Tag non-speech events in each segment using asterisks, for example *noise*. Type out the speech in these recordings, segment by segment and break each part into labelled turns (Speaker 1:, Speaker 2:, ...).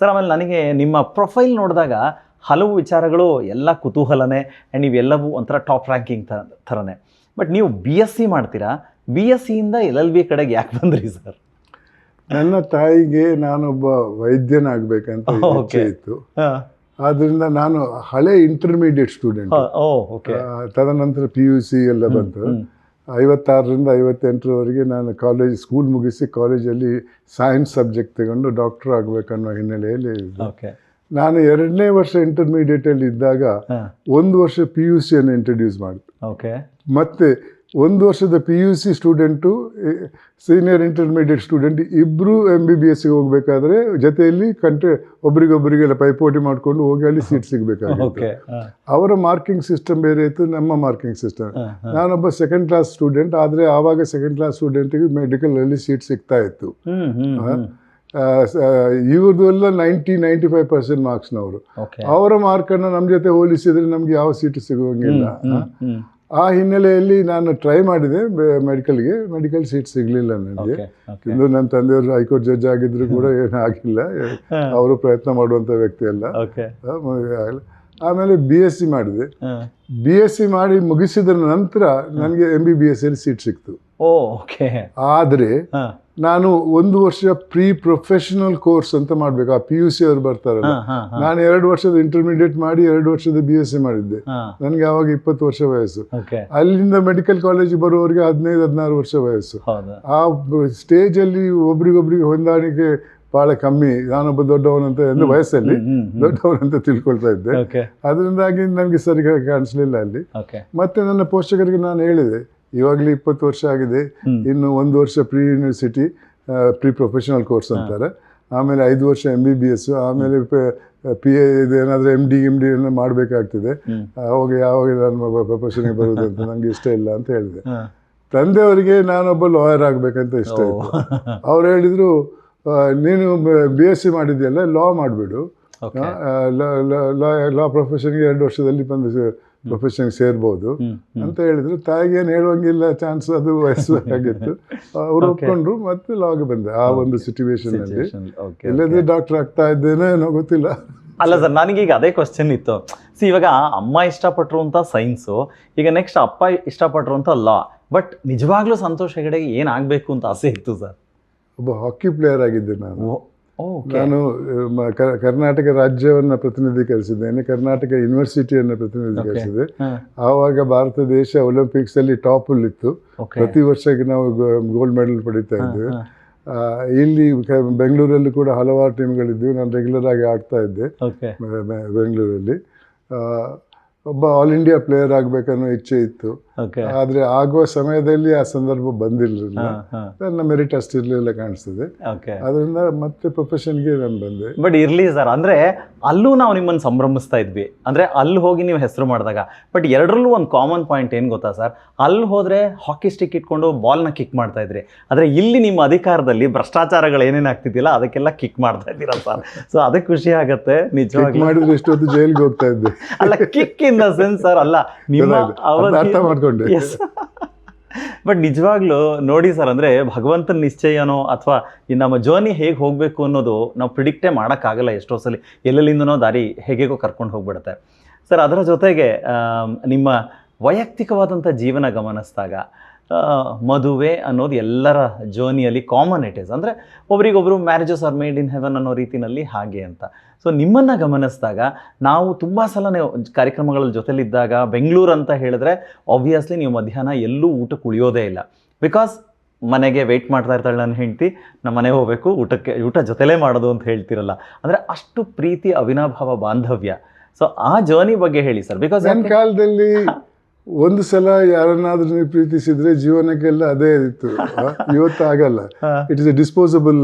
Speaker 1: Sir, ಆಮೇಲೆ ನನಗೆ ನಿಮ್ಮ ಪ್ರೊಫೈಲ್ ನೋಡಿದಾಗ ಹಲವು ವಿಚಾರಗಳು ಎಲ್ಲ ಕುತೂಹಲನೇ ಆ್ಯಂಡ್ ನೀವೆಲ್ಲವೂ ಒಂಥರ ಟಾಪ್ ರ್ಯಾಂಕಿಂಗ್ ಥರ ಥರನೇ. ಬಟ್ ನೀವು ಬಿ ಎಸ್ ಸಿ ಮಾಡ್ತೀರಾ? ಬಿ ಎಸ್ ಸಿಯಿಂದ ಎಲ್ ಎಲ್ ಬಿ ಕಡೆಗೆ ಯಾಕೆ ಬಂದ್ರಿ, ಸರ್?
Speaker 2: ನನ್ನ ತಾಯಿಗೆ ನಾನೊಬ್ಬ ವೈದ್ಯನಾಗಬೇಕಂತ ಇಚ್ಛೆ. ಇತ್ತು. ಆದ್ರಿಂದ ನಾನು ಹಳೆ ಇಂಟರ್ಮೀಡಿಯೇಟ್ ಸ್ಟೂಡೆಂಟ್ ತದನಂತರ ಪಿ ಯು ಸಿ ಎಲ್ಲ ಬಂತು. ಐವತ್ತಾರರಿಂದ ಐವತ್ತೆಂಟರವರೆಗೆ ನಾನು ಕಾಲೇಜ್ ಸ್ಕೂಲ್ ಮುಗಿಸಿ ಕಾಲೇಜಲ್ಲಿ ಸೈನ್ಸ್ ಸಬ್ಜೆಕ್ಟ್ ತಗೊಂಡು ಡಾಕ್ಟರ್ ಆಗಬೇಕನ್ನೋ ಹಿನ್ನೆಲೆಯಲ್ಲಿ. ನಾನು ಎರಡನೇ ವರ್ಷ ಇಂಟರ್ಮೀಡಿಯೇಟಲ್ಲಿ ಇದ್ದಾಗ ಒಂದು ವರ್ಷ ಪಿ ಯು ಸಿಯನ್ನು ಇಂಟ್ರೊಡ್ಯೂಸ್ ಮಾಡಿದೆ.
Speaker 1: ಓಕೆ
Speaker 2: ಮತ್ತೆ ಒಂದು ವರ್ಷದ P U C student senior intermediate student ಇಬ್ಬರು ಎಂ ಬಿ ಬಿ ಎಸ್ಗೆ ಹೋಗಬೇಕಾದ್ರೆ ಜೊತೆಯಲ್ಲಿ ಕಂಟ್ರಿ ಒಬ್ರಿಗೊಬ್ಬರಿಗೆಲ್ಲ ಪೈಪೋಟಿ ಮಾಡಿಕೊಂಡು ಹೋಗಿ ಅಲ್ಲಿ ಸೀಟ್ ಸಿಗಬೇಕಾಗುತ್ತೆ. ಅವರ ಮಾರ್ಕಿಂಗ್ ಸಿಸ್ಟಮ್ ಬೇರೆ ಇತ್ತು ನಮ್ಮ ಮಾರ್ಕಿಂಗ್ ಸಿಸ್ಟಮ್ ನಾನೊಬ್ಬ ಸೆಕೆಂಡ್ ಕ್ಲಾಸ್ ಸ್ಟೂಡೆಂಟ್ ಆದರೆ ಆವಾಗ ಸೆಕೆಂಡ್ ಕ್ಲಾಸ್ ಸ್ಟೂಡೆಂಟಿಗೆ ಮೆಡಿಕಲಲ್ಲಿ ಸೀಟ್ ಸಿಗ್ತಾ ಇತ್ತು. ಇವ್ರದ್ದು ಎಲ್ಲ ನೈಂಟಿ ನೈಂಟಿ ಫೈವ್ ಪರ್ಸೆಂಟ್ ಮಾರ್ಕ್ಸ್ನವರು ಅವರ ಮಾರ್ಕನ್ನು ನಮ್ಮ ಜೊತೆ ಹೋಲಿಸಿದ್ರೆ ನಮಗೆ ಯಾವ ಸೀಟು ಸಿಗುವಂಗಿಲ್ಲ.
Speaker 1: ಹ್ಮ್.
Speaker 2: ಆ ಹಿನ್ನೆಲೆಯಲ್ಲಿ ನಾನು ಟ್ರೈ ಮಾಡಿದೆ ಮೆಡಿಕಲ್ಗೆ ಮೆಡಿಕಲ್ ಸೀಟ್ ಸಿಗಲಿಲ್ಲ ನನಗೆ. ಇಂದು ನನ್ನ ತಂದೆಯವರು ಹೈಕೋರ್ಟ್ ಜಡ್ಜ್ ಆಗಿದ್ರು ಕೂಡ ಏನು ಆಗಿಲ್ಲ. ಅವರು ಪ್ರಯತ್ನ ಮಾಡುವಂಥ ವ್ಯಕ್ತಿ ಅಲ್ಲ. ಆಮೇಲೆ ಬಿ ಎಸ್ ಸಿ ಮಾಡಿದೆ. ಬಿ ಎಸ್ ಸಿ ಮಾಡಿ ಮುಗಿಸಿದ ನಂತರ ನನಗೆ ಎಂ ಬಿ ಬಿ ಎಸ್ ಅಲ್ಲಿ ಸೀಟ್ ಸಿಕ್ತು.
Speaker 1: ಓಕೆ.
Speaker 2: ಆದರೆ ನಾನು ಒಂದು ವರ್ಷ ಪ್ರೀ ಪ್ರೊಫೆಷನಲ್ ಕೋರ್ಸ್ ಅಂತ ಮಾಡಬೇಕು. ಆ ಪಿ ಯು ಸಿ ಅವ್ರು ಬರ್ತಾರಲ್ಲ. ನಾನು ಎರಡು ವರ್ಷದ ಇಂಟರ್ಮೀಡಿಯೇಟ್ ಮಾಡಿ ಎರಡು ವರ್ಷದ ಬಿ ಎಸ್ ಸಿ ಮಾಡಿದ್ದೆ. ನನಗೆ ಆವಾಗ ಇಪ್ಪತ್ತು ವರ್ಷ ವಯಸ್ಸು. ಅಲ್ಲಿಂದ ಮೆಡಿಕಲ್ ಕಾಲೇಜ್ ಬರುವವರಿಗೆ ಹದಿನೈದು ಹದಿನಾರು ವರ್ಷ ವಯಸ್ಸು. ಆ ಸ್ಟೇಜಲ್ಲಿ ಒಬ್ರಿಗೊಬ್ರಿಗೆ ಹೊಂದಾಣಿಕೆ ಬಹಳ ಕಮ್ಮಿ. ನಾನೊಬ್ಬ ದೊಡ್ಡವನಂತ ಅಂದ್ರೆ ವಯಸ್ಸಲ್ಲಿ ದೊಡ್ಡವನಂತ ತಿಳ್ಕೊಳ್ತಾ ಇದ್ದೆ. ಅದರಿಂದಾಗಿ ನನಗೆ ಸರಿ ಕಾಣಿಸ್ಲಿಲ್ಲ ಅಲ್ಲಿ. ಮತ್ತೆ ನನ್ನ ಪೋಷಕರಿಗೆ ನಾನು ಹೇಳಿದೆ ಇವಾಗಲೇ ಇಪ್ಪತ್ತು ವರ್ಷ ಆಗಿದೆ. ಇನ್ನು ಒಂದು ವರ್ಷ pre university pre professional course ಅಂತಾರೆ. ಆಮೇಲೆ ಐದು ವರ್ಷ ಎಂ ಬಿ ಬಿ ಎಸ್ ಆಮೇಲೆ ಪಿ ಎ ಏನಾದರೂ ಎಂ ಡಿ ಎಂ ಡಿ ಎಲ್ಲ ಮಾಡಬೇಕಾಗ್ತದೆ. ಅವಾಗ ಯಾವಾಗ ನಾನು ಪ್ರೊಫೆಷನ್ಗೆ ಬರೋದು ಅಂತ ನನಗೆ ಇಷ್ಟ ಇಲ್ಲ ಅಂತ ಹೇಳಿದೆ. ತಂದೆಯವರಿಗೆ ನಾನೊಬ್ಬ ಲಾಯರ್ ಆಗಬೇಕಂತ ಇಷ್ಟ ಇತ್ತು. ಅವ್ರು ಹೇಳಿದರು ನೀನು ಬಿ ಎಸ್ ಸಿ ಮಾಡಿದ್ಯಲ್ಲ ಲಾ ಮಾಡಿಬಿಡು.
Speaker 1: ಲಾ
Speaker 2: ಲಾ ಪ್ರೊಫೆಷನ್ಗೆ ಎರಡು ವರ್ಷದಲ್ಲಿ ಬಂದು ಪ್ರೊಫೆಷನ್ಗೆ ಸೇರ್ಬೋದು ಅಂತ ಹೇಳಿದ್ರು. ತಾಯಿಗೆ ಏನು ಹೇಳುವಂಗಿಲ್ಲ ಚಾನ್ಸ್ ಅದು ವಯಸ್ಸು *laughs* ಆಗಿತ್ತು. ಅವ್ರು. ಒಪ್ಕೊಂಡ್ರು ಮತ್ತೆ ಲಾಗ್ ಬಂದೆ. ಆ ಒಂದು ಸಿಚುವೇಶನ್ ಅಲ್ಲಿ. ಎಲ್ಲದೇ ಡಾಕ್ಟರ್ ಆಗ್ತಾ ಇದ್ದೇನೆ ಏನೋ ಗೊತ್ತಿಲ್ಲ.
Speaker 1: ಅಲ್ಲ ಸರ್ ನನಗೀಗ ಅದೇ ಕ್ವಶನ್ ಇತ್ತು. ಸಿ ಇವಾಗ ಅಮ್ಮ ಇಷ್ಟಪಟ್ಟರು ಅಂತ ಸೈನ್ಸು ಈಗ ನೆಕ್ಸ್ಟ್ ಅಪ್ಪ ಇಷ್ಟಪಟ್ಟರು ಅಂತ ಲಾ ಬಟ್ ನಿಜವಾಗ್ಲೂ ಸಂತೋಷ ಹೆಗಡೆಗೆ ಏನಾಗಬೇಕು ಅಂತ ಆಸೆ ಇತ್ತು ಸರ್
Speaker 2: ಒಬ್ಬ ಹಾಕಿ ಪ್ಲೇಯರ್ ಆಗಿದ್ದೆ ನಾನು. ನಾನು ಕರ್ನಾಟಕ ರಾಜ್ಯವನ್ನು ಪ್ರತಿನಿಧೀಕರಿಸಿದ್ದೇನೆ ಕರ್ನಾಟಕ ಯೂನಿವರ್ಸಿಟಿಯನ್ನು ಪ್ರತಿನಿಧೀಕರಿಸಿದೆ ಆವಾಗ ಭಾರತ ದೇಶ ಒಲಿಂಪಿಕ್ಸ್ ಅಲ್ಲಿ ಟಾಪ್ ಇತ್ತು
Speaker 1: ಓಕೆ.
Speaker 2: ಪ್ರತಿ ವರ್ಷಕ್ಕೆ ನಾವು ಗೋಲ್ಡ್ ಮೆಡಲ್ ಪಡಿತಾ ಇದ್ದೇವೆ. ಇಲ್ಲಿ ಬೆಂಗಳೂರಲ್ಲಿ ಕೂಡ ಹಲವಾರು ಟೀಮ್ಗಳಿದ್ವಿ. ನಾನು ರೆಗ್ಯುಲರ್ ಆಗಿ ಆಡ್ತಾ ಇದ್ದೆ ಬೆಂಗಳೂರಲ್ಲಿ. ಒಬ್ಬ ಆಲ್ ಇಂಡಿಯಾ ಪ್ಲೇಯರ್ ಆಗಬೇಕನ್ನೋ ಇಚ್ಛೆ ಇತ್ತು. ಆದರೆ ಆಗುವ ಸಮಯದಲ್ಲಿ ಆ ಸಂದರ್ಭ ಬಂದಿರಲಿಲ್ಲ. ನನ್ನ ಮೆರಿಟ್ ಅಷ್ಟಿರಲಿಲ್ಲ ಕಾಣಿಸ್ತದೆ.
Speaker 1: ಓಕೆ
Speaker 2: ಅದರಿಂದ ಮತ್ತೆ ಪ್ರೊಫೆಷನ್ಗೆ ನಾನು ಬಂದೆ.
Speaker 1: ಬಟ್ ಇರ್ಲಿ ಸರ್ ಅಂದ್ರೆ ಅಲ್ಲೂ ನಾವು ನಿಮ್ಮನ್ನು ಸಂಭ್ರಮಿಸ್ತಾ ಇದ್ವಿ. ಅಂದ್ರೆ ಅಲ್ಲಿ ಹೋಗಿ ನೀವು ಹೆಸರು ಮಾಡಿದಾಗ. ಬಟ್ ಎರಡರಲ್ಲೂ ಒಂದು ಕಾಮನ್ ಪಾಯಿಂಟ್ ಏನು ಗೊತ್ತಾ ಸರ್? ಅಲ್ಲಿ ಹೋದ್ರೆ ಹಾಕಿ ಸ್ಟಿಕ್ ಇಟ್ಕೊಂಡು ಬಾಲ್ನ ಕಿಕ್ ಮಾಡ್ತಾ ಇದ್ರಿ. ಆದ್ರೆ ಇಲ್ಲಿ ನಿಮ್ಮ ಅಧಿಕಾರದಲ್ಲಿ ಭ್ರಷ್ಟಾಚಾರಗಳು ಏನೇನು ಆಗ್ತಿದ್ದಿಲ್ಲ ಅದಕ್ಕೆಲ್ಲ ಕಿಕ್ ಮಾಡ್ತಾ ಇದ್ದೀರಾ ಸರ್? ಸೊ ಅದಕ್ಕೆ ಖುಷಿ ಆಗತ್ತೆ ನಿಜವಾಗಿ
Speaker 2: ಮಾಡಿದ್ರೆ ಎಷ್ಟೊತ್ತು ಜೈಲಿಗೆ ಹೋಗ್ತಾ ಇದ್ದೆ.
Speaker 1: ಅಲ್ಲ kick in the sense sir ಅಲ್ಲ ನಿಮ್ಮ.
Speaker 2: ಅರ್ಥ ಮಾಡ್ಕೊಂಡೆ.
Speaker 1: ಎಸ್ ಬಟ್ ನಿಜವಾಗ್ಲೂ ನೋಡಿ ಸರ್ ಅಂದರೆ ಭಗವಂತನ ನಿಶ್ಚಯನೋ ಅಥವಾ ಈ ನಮ್ಮ ಜರ್ನಿ ಹೇಗೆ ಹೋಗಬೇಕು ಅನ್ನೋದು ನಾವು ಪ್ರಿಡಿಕ್ಟೇ ಮಾಡೋಕ್ಕಾಗಲ್ಲ ಎಷ್ಟೋ ಸಲ. ಎಲ್ಲೆಲ್ಲಿಂದನೋ ದಾರಿ ಹೇಗೇಗೋ ಕರ್ಕೊಂಡು ಹೋಗ್ಬಿಡುತ್ತೆ. ಸರ್ ಅದರ ಜೊತೆಗೆ ನಿಮ್ಮ ವೈಯಕ್ತಿಕವಾದಂಥ ಜೀವನ ಗಮನಿಸಿದಾಗ ಮದುವೆ ಅನ್ನೋದು ಎಲ್ಲರ ಜರ್ನಿಯಲ್ಲಿ ಕಾಮನ್ ಇಟ್ ಇಸ್ ಅಂದರೆ ಒಬ್ರಿಗೊಬ್ರು marriages are made in heaven ಅನ್ನೋ ರೀತಿಯಲ್ಲಿ ಹಾಗೆ ಅಂತ. ಸೊ ನಿಮ್ಮನ್ನು ಗಮನಿಸಿದಾಗ ನಾವು ತುಂಬ ಸಲ ಕಾರ್ಯಕ್ರಮಗಳ ಜೊತೆಲಿದ್ದಾಗ ಬೆಂಗಳೂರು ಅಂತ ಹೇಳಿದ್ರೆ ಆಬ್ವಿಯಸ್ಲಿ ನೀವು ಮಧ್ಯಾಹ್ನ ಎಲ್ಲೂ ಊಟಕ್ಕೆ ಉಳಿಯೋದೇ ಇಲ್ಲ. ಬಿಕಾಸ್ ಮನೆಗೆ ವೆಯ್ಟ್ ಮಾಡ್ತಾ ಇರ್ತಾಳೆ ನನ್ನ ಹೆಂಡ್ತಿ ನಮ್ಮ ಮನೆಗೆ ಹೋಗಬೇಕು ಊಟಕ್ಕೆ ಊಟ ಜೊತೆಲೇ ಮಾಡೋದು ಅಂತ ಹೇಳ್ತಿರಲ್ಲ. ಅಂದರೆ ಅಷ್ಟು ಪ್ರೀತಿ ಅವಿನಾಭಾವ ಬಾಂಧವ್ಯ. ಸೊ ಆ ಜರ್ನಿ ಬಗ್ಗೆ ಹೇಳಿ ಸರ್ ಬಿಕಾಸ್
Speaker 2: ನನ್ನ ಕಾಲದಲ್ಲಿ *laughs* ಒಂದು ಸಲ ಯಾರನ್ನಾದ್ರೂ ನೀವು ಪ್ರೀತಿಸಿದ್ರೆ ಜೀವನಕ್ಕೆಲ್ಲ ಅದೇ ಇತ್ತು. ಇವತ್ತು ಆಗಲ್ಲ ಇಟ್ ಇಸ್ ಎ ಡಿಸ್ಪೋಸಬಲ್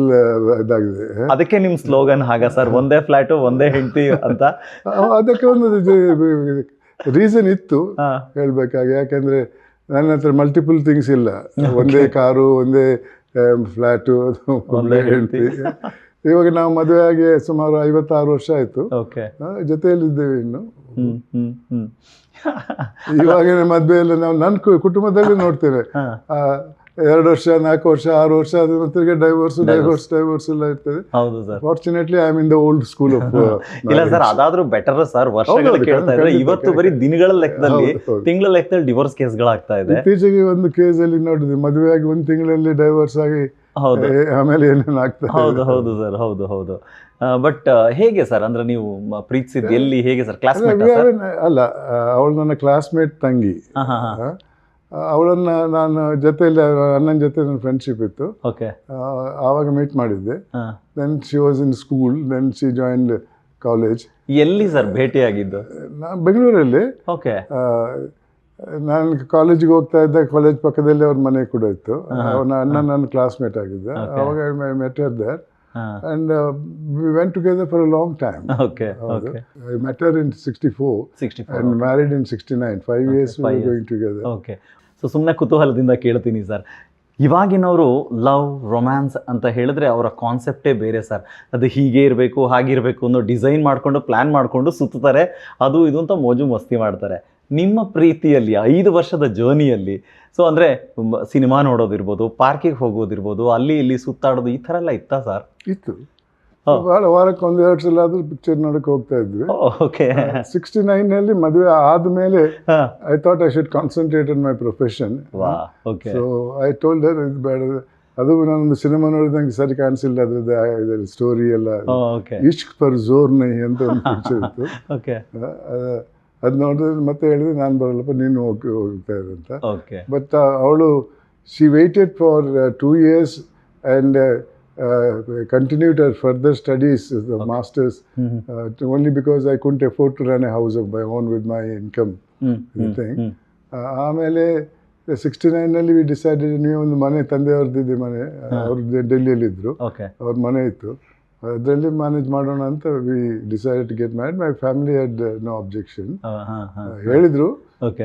Speaker 2: ಇದಾಗಿದೆ.
Speaker 1: ಅದಕ್ಕೆ ನಿಮ್ಮ ಸ್ಲೋಗನ್ ಹಾಗ ಸರ್ ಒಂದೇ ಫ್ಲ್ಯಾಟು ಒಂದೇ ಹೆಂಡತಿ ಅಂತ. *laughs*
Speaker 2: ಅದಕ್ಕೆ ಒಂದು ರೀಸನ್ ಇತ್ತು. ಹೇಳ್ಬೇಕಾಗಿ. ಯಾಕಂದ್ರೆ ನನ್ನ ಹತ್ರ ಮಲ್ಟಿಪಲ್ ಥಿಂಗ್ಸ್ ಇಲ್ಲ. *laughs* ಒಂದೇ ಕಾರು ಒಂದೇ ಫ್ಲ್ಯಾಟು *laughs*
Speaker 1: ಒಂದೇ ಹೆಂಡ್ತಿ.
Speaker 2: ಇವಾಗ ನಾವು ಮದುವೆ ಆಗಿ ಸುಮಾರು ಐವತ್ತಾರು ವರ್ಷ ಆಯ್ತು. ಜೊತೆಯಲ್ಲಿದ್ದೇವೆ ಇನ್ನು.
Speaker 1: ಹ್ಮ್ *laughs*
Speaker 2: ಮದುವೆಯಲ್ಲಿ ನಾವು ನನ್ನ ಕುಟುಂಬದಲ್ಲಿ ನೋಡ್ತೇವೆ. ಆ, ಎರಡು ವರ್ಷ ನಾಲ್ಕು ವರ್ಷ ಆರು ವರ್ಷ ಆದ ನಂತರ ಡೈವರ್ಸ್ ಡೈವರ್ಸ್ ಡೈವರ್ಸ್ ಎಲ್ಲ ಇರ್ತದೆ.
Speaker 1: ಹೌದು sir.
Speaker 2: Fortunately I in the old school of
Speaker 1: ಇಲ್ಲ ಸರ್ ಅದಾದ್ರೂ ಬೆಟರ್ ಸರ್. ವರ್ಷಗಳು ಕೇಳ್ತಾ ಇದ್ರೆ ಇವತ್ತು ಬರೀ ದಿನಗಳ ಲೆಕ್ಕದಲ್ಲಿ. ತಿಂಗಳ ಲೆಕ್ಕದಲ್ಲಿ ಡಿವೋರ್ಸ್ ಕೇಸ್ಗಳಾಗ್ತಾ ಇದೆ.
Speaker 2: ಇತ್ತೀಚೆಗೆ ಒಂದು ಕೇಸಲ್ಲಿ ನೋಡಿದ್ವಿ. ಮದುವೆ ಆಗಿ ಒಂದು ತಿಂಗಳಲ್ಲಿ ಡೈವರ್ಸ್ ಆಗಿ
Speaker 1: ಹೌದು.
Speaker 2: ಆಮೇಲೆ ಏನೇನು ಆಗ್ತದೆ
Speaker 1: ಹೌದು ಹೌದು ಸರ್ ಹೌದು ಹೌದು. ಬಟ್ ಹೇಗೆ ಸರ್ ಅಂದ್ರೆ ನೀವು ಪ್ರೀತಿಸಿದ ಎಲ್ಲಿ ಹೇಗೆ ಸರ್ ಕ್ಲಾಸ್ಮೇಟ್
Speaker 2: ಅಲ್ಲ ಅವಳು ನನ್ನ ಕ್ಲಾಸ್ಮೇಟ್ ತಂಗಿ. ಅವಳನ್ನ ನಾನು ಜೊತೆಯಲ್ಲಿ ಅಣ್ಣನ ಜೊತೆ ನನ್ನ ಫ್ರೆಂಡ್ಶಿಪ್ ಇತ್ತು.
Speaker 1: ಓಕೆ
Speaker 2: ಆವಾಗ ಮೀಟ್ ಮಾಡಿದ್ದೆ. Then she was in school then she join college
Speaker 1: ಎಲ್ಲಿ ಸರ್ ಭೇಟಿಯಾಗಿದ್ದು?
Speaker 2: ನಾನು ಬೆಂಗಳೂರಲ್ಲಿ.
Speaker 1: ಓಕೆ
Speaker 2: ನಾನು ಕಾಲೇಜಿಗೆ ಹೋಗ್ತಾ ಇದ್ದ ಕಾಲೇಜ್ ಪಕ್ಕದಲ್ಲಿ ಅವ್ರ ಮನೆ ಕೂಡ ಇತ್ತು. ಅವನ ಅಣ್ಣ ನನ್ನ ಕ್ಲಾಸ್ಮೇಟ್ ಆಗಿದ್ದ. ಅವಾಗ I met her there and we went together for a long time I met her in sixty four and married in sixty nine five years. Going together
Speaker 1: okay so ಸುಮ್ಮನೆ ಕುತೂಹಲದಿಂದ ಕೇಳ್ತೀನಿ ಸರ್ ಇವಾಗಿನವರು ಲವ್ ರೊಮ್ಯಾನ್ಸ್ ಅಂತ ಹೇಳಿದ್ರೆ ಅವರ ಕಾನ್ಸೆಪ್ಟೇ ಬೇರೆ sir ಅದು ಹೀಗೆ ಇರಬೇಕು ಹಾಗಿರಬೇಕು ಅನ್ನೋ ಡಿಸೈನ್ ಮಾಡಿಕೊಂಡು ಪ್ಲ್ಯಾನ್ ಮಾಡಿಕೊಂಡು ಸುತ್ತಾರೆ ಅದು ಇದು ಅಂತ ಮೋಜು ಮಸ್ತಿ ಮಾಡ್ತಾರೆ. ನಿಮ್ಮ ಪ್ರೀತಿಯಲ್ಲಿ ಐದು ವರ್ಷದ ಜರ್ನಿಯಲ್ಲಿ ಸೊ ಅಂದರೆ ಸಿನಿಮಾ ನೋಡೋದಿರ್ಬೋದು ಪಾರ್ಕಿಗೆ ಹೋಗೋದಿರ್ಬೋದು ಅಲ್ಲಿ ಇಲ್ಲಿ ಸುತ್ತಾಡೋದು ಈ ಥರ ಎಲ್ಲ ಇತ್ತಾ ಸರ್
Speaker 2: ಇತ್ತು. ಭಾಳ ವಾರಕ್ಕೆ ಒಂದು ಎರಡು ಸಲ ಆದ್ರೂ ಪಿಕ್ಚರ್ ನೋಡಕ್ಕೆ ಹೋಗ್ತಾ ಇದ್ವಿ.
Speaker 1: ಓಕೆ
Speaker 2: ಸಿಕ್ಸ್ಟಿ ನೈನಲ್ಲಿ ಮದುವೆ ಆದಮೇಲೆ I thought I should concentrate in my profession
Speaker 1: ವಾ ಓಕೆ
Speaker 2: ಸೊ ಐ ಟೋಲ್ಡ್ ಇದು ಬೇಡ ಅದು ನಾನೊಂದು ಸಿನಿಮಾ ನೋಡಿದಂಗೆ ಸರಿ ಕಾಣಿಸಿಲ್ಲ ಅದ್ರದ್ದು ಇದರ ಸ್ಟೋರಿ ಎಲ್ಲ.
Speaker 1: ಓಕೆ
Speaker 2: ಫರ್ ಪರ್ ಜೋರ್ ನೈ ಅಂತ ಒಂದು ಪಿಕ್ಚರ್ ಇತ್ತು. *laughs*
Speaker 1: ಓಕೆ
Speaker 2: ಅದು ನೋಡಿದ್ರೆ ಮತ್ತೆ ಹೇಳಿದ್ರೆ ನಾನು ಬರಲ್ಲಪ್ಪ ನೀನು ಹೋಗಿ ಹೋಗ್ತಾ ಇರು ಅಂತ.
Speaker 1: ಓಕೆ
Speaker 2: ಬಟ್ ಅವಳು she waited for two years and continued our further studies masters only because I can't afford to run a house of my own with my income
Speaker 1: thing
Speaker 2: thing. ಆಮೇಲೆ ಸಿಕ್ಸ್ಟಿ ನೈನಲ್ಲಿ we decided ನೀವು ಒಂದು ಮನೆ ತಂದೆಯವ್ರದ್ದಿದೆ ಮನೆ ಅವ್ರದ್ದು ಡೆಲ್ಲಿಯಲ್ಲಿದ್ದರು ಅವ್ರ ಮನೆ ಇತ್ತು. ಅದರಲ್ಲಿ ಮ್ಯಾನೇಜ್ ಮಾಡೋಣ ಅಂತ we decide to get married my family had no objection
Speaker 1: ಹಾ ಹಾ
Speaker 2: ಹೇಳಿದ್ರು.
Speaker 1: ಓಕೆ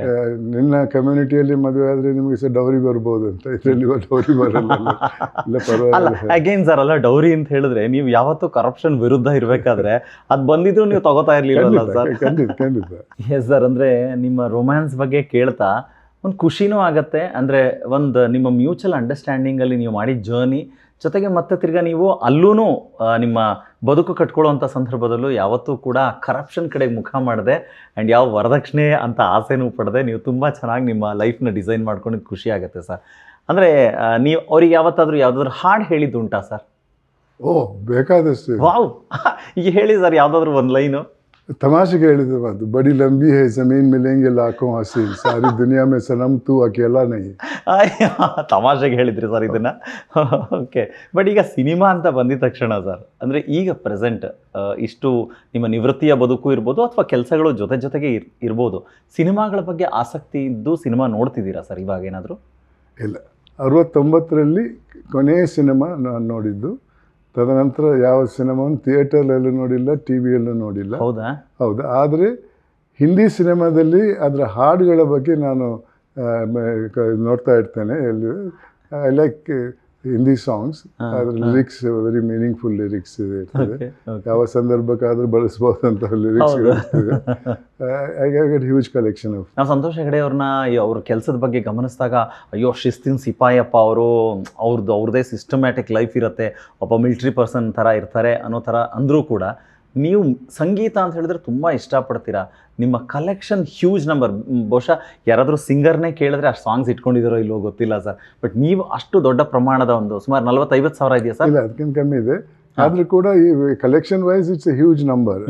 Speaker 2: ನಿನ್ನ ಕಮ್ಯುನಿಟಿಯಲ್ಲಿ ಮದುವೆ ಆದ್ರೆ ನಿಮಗೆ ಸರ್ ಡೌರಿ ಬರ್ಬೋದು ಅಂತ. ಇದರಲ್ಲಿ ಡೌರಿ ಬರಲ್ಲ. *laughs* ಇಲ್ಲ ಪರವಾಗಿಲ್ಲ.
Speaker 1: ಅಗೇನ್ ಸರ್ ಅಲ್ಲ ಡೌರಿ ಅಂತ ಹೇಳಿದ್ರೆ ನೀವು ಯಾವತ್ತೂ ಕರಪ್ಷನ್ ವಿರುದ್ಧ ಇರಬೇಕಾದ್ರೆ ಅದ್ ಬಂದಿದ್ರು ನೀವು ತಗೋತಾ ಇರ್ಲಿಲ್ಲ ಸರ್
Speaker 2: ಖಂಡಿತ ಖಂಡಿತ.
Speaker 1: ಎಸ್ ಸರ್ ಅಂದ್ರೆ ನಿಮ್ಮ ರೊಮ್ಯಾನ್ಸ್ ಬಗ್ಗೆ ಕೇಳ್ತಾ ಒಂದು ಖುಷಿನೂ ಆಗತ್ತೆ. ಅಂದ್ರೆ ಒಂದು ನಿಮ್ಮ ಮ್ಯೂಚುವಲ್ ಅಂಡರ್ಸ್ಟ್ಯಾಂಡಿಂಗ್ ಅಲ್ಲಿ ನೀವು ಮಾಡಿದ ಜರ್ನಿ ಜೊತೆಗೆ ಮತ್ತೆ ತಿರ್ಗಾ ನೀವು ಅಲ್ಲೂ ನಿಮ್ಮ ಬದುಕು ಕಟ್ಕೊಳ್ಳುವಂಥ ಸಂದರ್ಭದಲ್ಲೂ ಯಾವತ್ತೂ ಕೂಡ ಕರಪ್ಷನ್ ಕಡೆಗೆ ಮುಖ ಮಾಡದೆ ಆ್ಯಂಡ್ ಯಾವ ವರದಕ್ಷಿಣೆ ಅಂತ ಆಸೆನೂ ಪಡದೆ. ನೀವು ತುಂಬ ಚೆನ್ನಾಗಿ ನಿಮ್ಮ ಲೈಫ್ನ ಡಿಸೈನ್ ಮಾಡ್ಕೊಂಡು ಖುಷಿ ಆಗುತ್ತೆ ಸರ್ ಅಂದರೆ ನೀವು ಅವ್ರಿಗೆ ಯಾವತ್ತಾದರೂ ಯಾವುದಾದ್ರೂ ಹಾಡು ಹೇಳಿದ್ದುಂಟಾ ಸರ್
Speaker 2: ಓ ಬೇಕಾದಷ್ಟು.
Speaker 1: ವಾವ್. *laughs* ಈಗ ಹೇಳಿ ಸರ್ ಯಾವುದಾದ್ರೂ ಒಂದು ಲೈನು
Speaker 2: ತಮಾಷೆಗೆ ಹೇಳಿದ ಅದು ಬಡಿ ಲಂಬಿ ಹೈ ಜಮೀನ್ ಮಿಲೆಂಗೆ ಲಾಖೋ ಹಸಿ ಸಾರಿ ದುನಿಯಾ ಮೇ ಸನಮ್ ತು ಅಕೇಲಾ ನಹೀ.
Speaker 1: ತಮಾಷೆಗೆ ಹೇಳಿದ್ರಿ ಸರ್ ಇದನ್ನ. ಓಕೆ ಬಟ್ ಈಗ ಸಿನಿಮಾ ಅಂತ ಬಂದಿದ ತಕ್ಷಣ ಸರ್ ಅಂದರೆ ಈಗ ಪ್ರೆಸೆಂಟ್ ಇಷ್ಟು ನಿಮ್ಮ ನಿವೃತ್ತಿಯ ಬದುಕು ಇರ್ಬೋದು ಅಥವಾ ಕೆಲಸಗಳು ಜೊತೆ ಜೊತೆಗೆ ಇರ್ ಇರ್ಬೋದು. ಸಿನಿಮಾಗಳ ಬಗ್ಗೆ ಆಸಕ್ತಿ ಇದ್ದು ಸಿನಿಮಾ ನೋಡ್ತಿದ್ದೀರಾ ಸರ್ ಇವಾಗ ಏನಾದರೂ?
Speaker 2: ಇಲ್ಲ. ಅರವತ್ತೊಂಬತ್ತರಲ್ಲಿ ಕೊನೆಯ ಸಿನಿಮಾ ನಾನು ನೋಡಿದ್ದು. ತದನಂತರ ಯಾವ ಸಿನಿಮಾವನ್ನು ಥಿಯೇಟರ್ಲಲ್ಲೂ ನೋಡಿಲ್ಲ ಟಿ ವಿಯಲ್ಲೂ ನೋಡಿಲ್ಲ.
Speaker 1: ಹೌದಾ?
Speaker 2: ಹೌದು. ಆದರೆ ಹಿಂದಿ ಸಿನಿಮಾದಲ್ಲಿ ಅದರ ಹಾಡುಗಳ ಬಗ್ಗೆ ನಾನು ನೋಡ್ತಾ ಇರ್ತೇನೆ. ಎಲ್ಲಿ ಐ ಲೈಕ್ ಹಿಂದಿ ಸಾಂಗ್ಸ್ ಅದ್ರ ಲಿರಿಕ್ಸ್ ವೆರಿ ಮೀನಿಂಗ್ಫುಲ್ ಲಿರಿಕ್ಸ್ ಇರ್ತದೆ. ಯಾವ ಸಂದರ್ಭಕ್ಕಾದ್ರೂ ಬಳಸಬಹುದಂತ ಲಿರಿಕ್ಸ್. ಇರ್ತದೆ. ಹ್ಯೂಜ್ ಕಲೆಕ್ಷನ್ ಆಫ್
Speaker 1: ನಾವು ಸಂತೋಷ್ ಹೆಗಡೆ ಅವ್ರನ್ನ ಅವ್ರ ಕೆಲಸದ ಬಗ್ಗೆ ಗಮನಿಸಿದಾಗ ಅಯ್ಯೋ ಶಿಸ್ತಿನ ಸಿಪಾಯಪ್ಪ ಅವರು ಅವ್ರದ್ದು ಅವ್ರದೇ ಸಿಸ್ಟಮ್ಯಾಟಿಕ್ ಲೈಫ್ ಇರುತ್ತೆ ಒಬ್ಬ ಮಿಲ್ಟ್ರಿ ಪರ್ಸನ್ ಥರ ಇರ್ತಾರೆ ಅನ್ನೋ ಥರ ಅಂದರೂ ಕೂಡ ನೀವು ಸಂಗೀತ ಅಂತ ಹೇಳಿದ್ರೆ ತುಂಬ ಇಷ್ಟಪಡ್ತೀರಾ? ನಿಮ್ಮ ಕಲೆಕ್ಷನ್ ಹ್ಯೂಜ್ ನಂಬರ್ ಬಹುಶಃ ಯಾರಾದರೂ ಸಿಂಗರ್ನೇ ಕೇಳಿದ್ರೆ ಅಷ್ಟು ಸಾಂಗ್ಸ್ ಇಟ್ಕೊಂಡಿದ್ದೀರೋ ಇಲ್ಲೋ ಗೊತ್ತಿಲ್ಲ ಸರ್ ಬಟ್ ನೀವು ಅಷ್ಟು ದೊಡ್ಡ ಪ್ರಮಾಣದ ಒಂದು ಸುಮಾರು ನಲವತ್ತೈವತ್ತು ಸಾವಿರ ಇದೆಯಾ ಸರ್
Speaker 2: ಅದಕ್ಕಿಂತ ಕಮ್ಮಿ ಇದೆ. ಆದ್ರೂ ಕೂಡ ಈ collection wise it's a huge number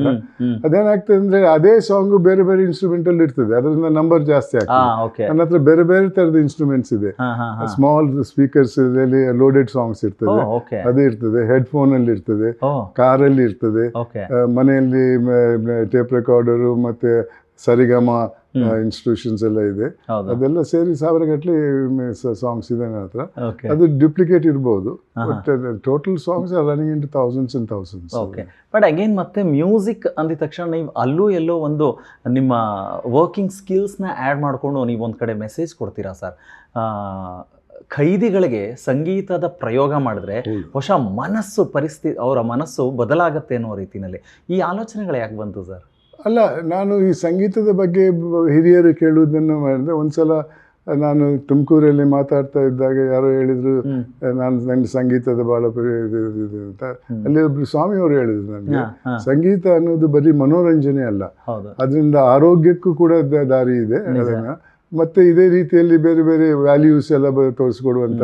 Speaker 2: ಅದೇನಾಗ್ತದೆ ಅಂದ್ರೆ ಅದೇ ಸಾಂಗ್ ಬೇರೆ ಬೇರೆ ಇನ್ಸ್ಟ್ರೂಮೆಂಟಲ್ ಇರ್ತದೆ. ಅದರಿಂದ ನಂಬರ್ ಜಾಸ್ತಿ ಆಗ್ತದೆ. ನನ್ನ ಹತ್ರ ಬೇರೆ ಬೇರೆ ತರದ ಇನ್ಸ್ಟ್ರೂಮೆಂಟ್ಸ್ ಇದೆ. ಸ್ಮಾಲ್ ಸ್ಪೀಕರ್ಸ್ ಅಲ್ಲಿ ಲೋಡೆಡ್ ಸಾಂಗ್ಸ್ ಇರ್ತದೆ. ಅದೇ ಇರ್ತದೆ. ಹೆಡ್ ಫೋನ್ ಅಲ್ಲಿ ಇರ್ತದೆ. ಕಾರಲ್ಲಿ ಇರ್ತದೆ ಮನೆಯಲ್ಲಿ ಟೇಪ್ ರೆಕಾರ್ಡರು ಮತ್ತೆ ಸರಿಗಮ ಇನ್ಸ್ಟಿಟ್ಯೂಷನ್ಸ್ ಎಲ್ಲ ಇದೆ. ಅದೆಲ್ಲ ಸೇರಿ ಸಾವಿರ ಗಟ್ಟಲೆ ಸಾಂಗ್ಸ್ ಇದೆ ನನ್ನ ಹತ್ರ. ಅದು ಡ್ಯೂಪ್ಲಿಕೇಟ್
Speaker 1: ಹಾ.
Speaker 2: But total songs running in thousands and thousands
Speaker 1: okay but again ಮತ್ತೆ ಮ್ಯೂಸಿಕ್ ಅಂದಿದ ತಕ್ಷಣ ನೀವು ಅಲ್ಲೂ ಎಲ್ಲೋ ಒಂದು ನಿಮ್ಮ ವರ್ಕಿಂಗ್ ಸ್ಕಿಲ್ಸ್ನ ಆ್ಯಡ್ ಮಾಡಿಕೊಂಡು ನೀವು ಒಂದು ಕಡೆ ಮೆಸೇಜ್ ಕೊಡ್ತೀರಾ ಸರ್ ಖೈದಿಗಳಿಗೆ ಸಂಗೀತದ ಪ್ರಯೋಗ ಮಾಡಿದ್ರೆ ಹೊಸ ಮನಸ್ಸು ಪರಿಸ್ಥಿತಿ ಅವರ ಮನಸ್ಸು ಬದಲಾಗತ್ತೆ ಅನ್ನೋ ರೀತಿಯಲ್ಲಿ ಈ ಆಲೋಚನೆಗಳು ಯಾಕೆ ಬಂತು ಸರ್
Speaker 2: ಅಲ್ಲ ನಾನು ಈ ಸಂಗೀತದ ಬಗ್ಗೆ ಹಿರಿಯರು ಕೇಳುವುದನ್ನು ಮಾಡಿದೆ ಒಂದ್ಸಲ ನಾನು ತುಮಕೂರಲ್ಲಿ ಮಾತಾಡ್ತಾ ಇದ್ದಾಗ ಯಾರೋ ಹೇಳಿದ್ರು ನಾನು ನನ್ನ ಸಂಗೀತದ ಬಹಳ ಪ್ರಿಯ ಅಂತ. ಅಲ್ಲಿ ಒಬ್ರು ಸ್ವಾಮಿಯವರು ಹೇಳಿದ್ರು ನನಗೆ. ಸಂಗೀತ ಅನ್ನೋದು ಬರೀ ಮನೋರಂಜನೆ ಅಲ್ಲ. ಅದರಿಂದ ಆರೋಗ್ಯಕ್ಕೂ ಕೂಡ ದಾರಿ ಇದೆ. ಅದನ್ನ. ಮತ್ತೆ ಇದೇ ರೀತಿಯಲ್ಲಿ ಬೇರೆ ಬೇರೆ ವ್ಯಾಲ್ಯೂಸ್ ಎಲ್ಲ ತೋರಿಸ್ಕೊಡುವಂತ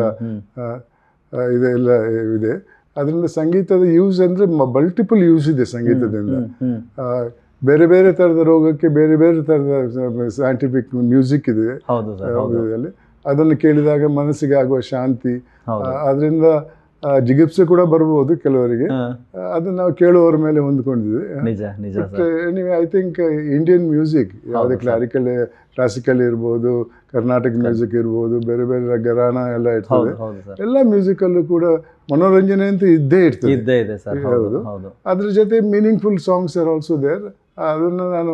Speaker 2: ಇದೆಲ್ಲ ಇದೆ. ಅದರಿಂದ ಸಂಗೀತದ ಯೂಸ್ ಅಂದ್ರೆ ಮಲ್ಟಿಪಲ್ ಯೂಸ್ ಇದೆ ಸಂಗೀತದಿಂದ. ಬೇರೆ ಬೇರೆ ಥರದ ರೋಗಕ್ಕೆ ಬೇರೆ ಬೇರೆ ಥರದ ಸೈಂಟಿಫಿಕ್ ಮ್ಯೂಸಿಕ್ ಇದೆ. ಇದರಲ್ಲಿ. ಅದನ್ನು ಕೇಳಿದಾಗ ಮನಸ್ಸಿಗೆ ಆಗುವ ಶಾಂತಿ. ಅದರಿಂದ ಜಿಗಿಪ್ಸೆ ಕೂಡ ಬರ್ಬೋದು ಕೆಲವರಿಗೆ. ಅದನ್ನ ನಾವು ಕೇಳುವವರ ಮೇಲೆ ಹೊಂದ್ಕೊಂಡಿದ್ವಿ. ಐ ಥಿಂಕ್ ಇಂಡಿಯನ್ ಮ್ಯೂಸಿಕ್ ಯಾವುದೇ. ಕ್ಲಾರಿಕಲ್ ಕ್ಲಾಸಿಕಲ್ ಇರ್ಬೋದು ಕರ್ನಾಟಕ ಮ್ಯೂಸಿಕ್ ಇರ್ಬೋದು ಬೇರೆ ಬೇರೆ ಗರಾನ ಎಲ್ಲ ಇರ್ತದೆ.
Speaker 1: ಎಲ್ಲ ಮ್ಯೂಸಿಕ್
Speaker 2: ಎಲ್ಲ ಮ್ಯೂಸಿಕಲ್ಲೂ ಕೂಡ ಮನೋರಂಜನೆ ಅಂತ ಇದ್ದೇ ಇರ್ತದೆ.
Speaker 1: ಹೌದು
Speaker 2: ಅದ್ರ ಜೊತೆ meaningful songs are also there ಅದನ್ನು ನಾನು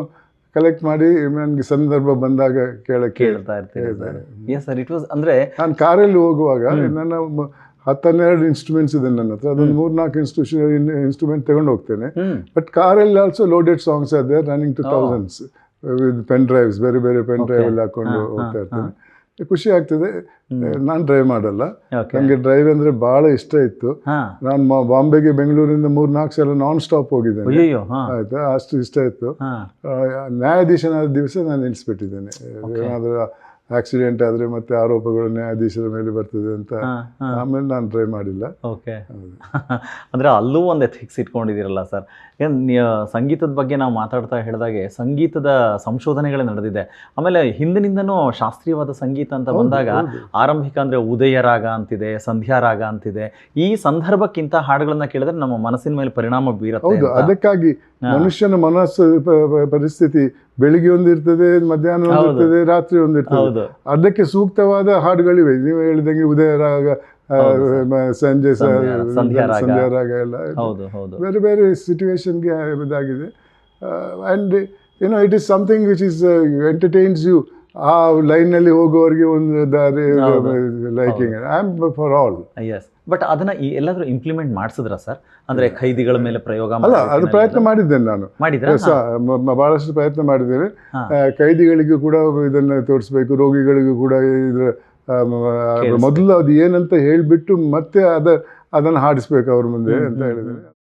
Speaker 2: ಕಲೆಕ್ಟ್ ಮಾಡಿ ನನಗೆ ಸಂದರ್ಭ ಬಂದಾಗ ಕೇಳಕ್ಕೆ
Speaker 1: ಕೇಳ್ತಾ ಇರ್ತೀನಿ sir. Yes sir it was ಅಂದ್ರೆ
Speaker 2: ನಾನು ಕಾರಲ್ಲಿ ಹೋಗುವಾಗ ನನ್ನ ಹತ್ತನ್ನೆರಡು ಇನ್ಸ್ಟ್ರೂಮೆಂಟ್ಸ್ ಇದೆ ನನ್ನ ಹತ್ರ. ಅದೊಂದು ಮೂರ್ನಾಲ್ಕು ಇನ್ಸ್ಟಿಟ್ಯೂಷನ್ ಇನ್ಸ್ಟ್ರೂಮೆಂಟ್ ತಗೊಂಡು ಹೋಗ್ತೇನೆ. ಬಟ್ ಕಾರಲ್ಲಿ also loaded songs are there running to
Speaker 1: thousands
Speaker 2: thousands with pen drives ಬೇರೆ ಬೇರೆ ಪೆನ್. ಡ್ರೈವ್ ಎಲ್ಲ ಹಾಕೊಂಡು ಹೋಗ್ತಾ ಇರ್ತೇನೆ. ಖುಷಿ ಆಗ್ತದೆ. ನಾನು ಡ್ರೈವ್ ಮಾಡಲ್ಲ.
Speaker 1: ನಂಗೆ
Speaker 2: ನನಗೆ ಡ್ರೈವ್ ಅಂದ್ರೆ ಬಹಳ ಇಷ್ಟ ಇತ್ತು. ನಾನು ಬಾಂಬೆಗೆ ಬೆಂಗಳೂರಿಂದ ಮೂರ್ ನಾಲ್ಕು ಸಲ ನಾನ್ ಸ್ಟಾಪ್ ಹೋಗಿದ್ದೇನೆ ಆಯ್ತಾ? ಅಷ್ಟು ಇಷ್ಟ ಇತ್ತು. ನ್ಯಾಯಾಧೀಶನಾದ ದಿವಸ ನಾನು ನಿಲ್ಲಿಸ್ಬಿಟ್ಟಿದ್ದೇನೆ ಏನಾದ್ರೂ ಆಕ್ಸಿಡೆಂಟ್ ಆದ್ರೆ ಮತ್ತೆ ಆರೋಪಗಳು ನ್ಯಾಯಾಧೀಶರ ಮೇಲೆ ಬರ್ತದೆ ಅಂತ. ಆಮೇಲೆ ನಾನು ಡ್ರೈವ್ ಮಾಡಿಲ್ಲ.
Speaker 1: ಓಕೆ *laughs* ಅಂದ್ರೆ ಅಲ್ಲೂ ಒಂದು ಎಥಿಕ್ಸ್ ಇಟ್ಕೊಂಡಿದ್ದೀರಲ್ಲ ಸರ್. ಏನ್ ಸಂಗೀತದ ಬಗ್ಗೆ ನಾವು ಮಾತಾಡ್ತಾ ಹೇಳಿದಾಗೆ ಸಂಗೀತದ ಸಂಶೋಧನೆಗಳೇ ನಡೆದಿದೆ. ಆಮೇಲೆ ಹಿಂದಿನಿಂದನೂ ಶಾಸ್ತ್ರೀಯವಾದ ಸಂಗೀತ ಅಂತ ಬಂದಾಗ ಆರಂಭಿಕ ಅಂದರೆ ಉದಯ ರಾಗ ಅಂತಿದೆ ಸಂಧ್ಯಾ ರಾಗ ಅಂತಿದೆ. ಈ ಸಂದರ್ಭಕ್ಕಿಂತ ಹಾಡುಗಳನ್ನು ಕೇಳಿದ್ರೆ ನಮ್ಮ ಮನಸ್ಸಿನ ಮೇಲೆ ಪರಿಣಾಮ ಬೀರುತ್ತೆ
Speaker 2: ಹೌದು. ಅದಕ್ಕಾಗಿ ಮನುಷ್ಯನ ಮನಸ್ಸು ಪರಿಸ್ಥಿತಿ ಬೆಳಿಗ್ಗೆ ಒಂದಿರ್ತದೆ ಮಧ್ಯಾಹ್ನ. ಒಂದಿರ್ತದೆ ರಾತ್ರಿ ಒಂದಿರ್ತದೆ. ಅದಕ್ಕೆ ಸೂಕ್ತವಾದ ಹಾಡುಗಳಿವೆ. ನೀವು ಹೇಳಿದಂಗೆ ಉದಯ ರಾಗ ಸಂಜೆ
Speaker 1: ಸಂಧ್ಯಾ- ರಾಗ.
Speaker 2: ಎಲ್ಲ ಬೇರೆ ಬೇರೆ ಸಿಚುವೇಶನ್ಗೆ ಇದಾಗಿದೆ. And you know it is something which is entertains you ಆ ಲೈನ್ನಲ್ಲಿ ಹೋಗುವವರಿಗೆ ಒಂದು ದಾರಿ liking I am for all
Speaker 1: yes but ಅದನ್ನ ಈ ಎಲ್ಲಾದ್ರೂ ಇಂಪ್ಲಿಮೆಂಟ್ ಮಾಡಿಸಿದ್ರ ಸರ್? ಅಂದ್ರೆ ಖೈದಿಗಳ ಮೇಲೆ ಪ್ರಯೋಗ
Speaker 2: ಅಲ್ಲ ಅದು ಪ್ರಯತ್ನ ಮಾಡಿದ್ದೇನೆ ನಾನು. ಬಹಳಷ್ಟು ಪ್ರಯತ್ನ ಮಾಡಿದ್ದೇನೆ. ಖೈದಿಗಳಿಗೂ ಕೂಡ ಇದನ್ನು ತೋರಿಸ್ಬೇಕು ರೋಗಿಗಳಿಗೂ ಕೂಡ ಇದ್ರ. ಮೊದಲು ಅದು ಏನಂತ ಹೇಳಿಬಿಟ್ಟು ಮತ್ತೆ ಅದ ಅದನ್ನು ಹಾಡಿಸ್ಬೇಕು ಅವ್ರ ಮುಂದೆ ಅಂತ ಹೇಳಿದ್ದೇನೆ